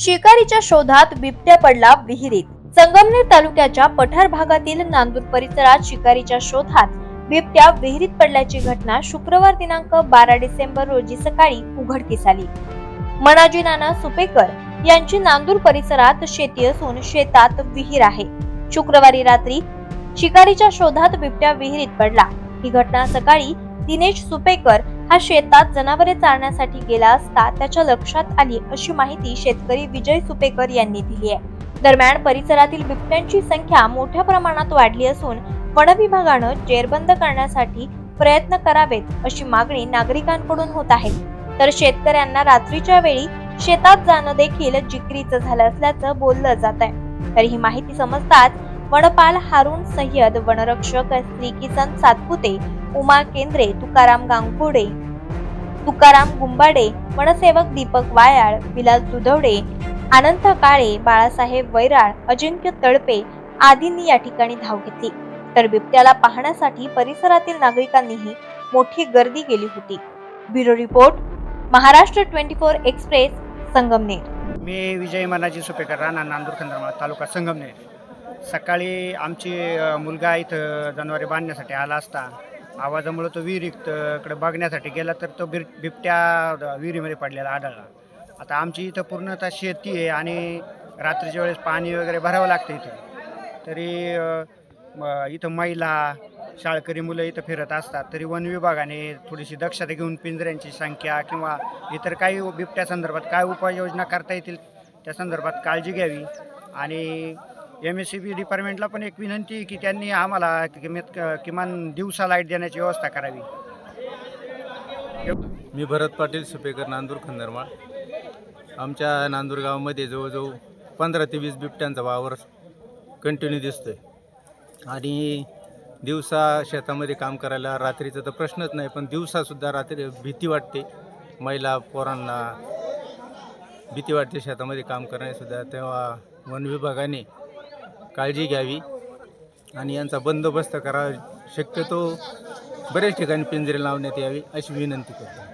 शिकारीच्या शोधात बिबट्या पडला विहिरीत. संगमनेर तालुक्याच्या पठार भागातील नांदूर परिसरात शिकारीच्या शोधात बिबट्या विहिरीत पडल्याची घटना शुक्रवार दिनांक बारा डिसेंबर रोजी सकाळी उघडकीस आली. मनाजी नाना सुपेकर यांची नांदूर परिसरात शेती असून शेतात विहीर आहे. शुक्रवारी रात्री शिकारीच्या शोधात बिबट्या विहिरीत पडला. ही घटना सकाळी दिनेश सुपेकर हा शेतात जनावरे चारण्यासाठी गेला असता त्याच्या लक्षात आली अशी माहिती शेतकरी विजय सुपेकर यांनी दिली आहे. दरम्यान परिसरातील बिबट्यांची संख्या मोठ्या प्रमाणात वाढली असून वन विभागानं जेरबंद करण्यासाठी प्रयत्न करावेत अशी मागणी नागरिकांकडून होत आहे. तर शेतकऱ्यांना रात्रीच्या वेळी शेतात जाणं देखील जिक्रीचं झालं असल्याचं बोललं जात आहे तर ही माहिती समजताच वनपाल हारून सय्यद वनरक्षक श्री किसन सातपुते उमा केंद्रे तुकाराम गांगुडे तुकाराम गुंबाडे वनसेवक दीपक वायाळ विलास दुधवडे अनंत काळे बाळासाहेब वैराळ अजिंक्य तळपे आदींनी या ठिकाणी धाव घेतली. तर बिबट्याला पाहण्यासाठी परिसरातील नागरिकांनीही मोठी गर्दी केली होती. Bureau report Maharashtra twenty four express Sangamner. मी विजय मनाजी सुपेकर राणा नांदूर खंदरमाळ तालुका संगमनेर. सकाळी आमची अ, मुलगा इथं जनावरे बांधण्यासाठी आला असता. आवाजामुळे तो विहिरीकडे बघण्यासाठी गेला तर तो बिर बिबट्या द- विहिरीमध्ये पडलेला आढळला. आता आमची इथं पूर्णतः शेती आहे आणि रात्रीच्या वेळेस पाणी वगैरे भरावं लागतं इथं. तरी अ, म- इथं महिला शाळकरी मुलं इथं फिरत असतात. तरी वन विभागाने थोडीशी दक्षता घेऊन पिंजऱ्यांची संख्या किंवा इतर काही बिबट्या संदर्भात काय उपाययोजना करता येतील त्या संदर्भात काळजी घ्यावी. आणि एम एस सी बी डिपार्टमेंटला पण एक विनंती की त्यांनी आम्हाला किमान किमान दिवसा लाइट देण्याची व्यवस्था करावी. मी भरत पाटील सुपेकर नांदूर खंदरमाळ. आमच्या नांदूर गावामध्ये जवळजवळ पंधरा ते वीस बिबट्यांचा वावर कंटिन्यू दिसतो आहे आणि दिवसा शेतामध्ये काम करायला रात्रीचा तर प्रश्नच नाही पण दिवसासुद्धा रात्री भीती वाटते. महिला पोरांना भीती वाटते शेतामध्ये काम करण्यासुद्धा तेव्हा वन विभागाने काळजी घ्यावी आणि यांचा बंदोबस्त करावा शक्यतो बऱ्याच ठिकाणी पिंजरे लावण्यात यावी अशी विनंती करतो.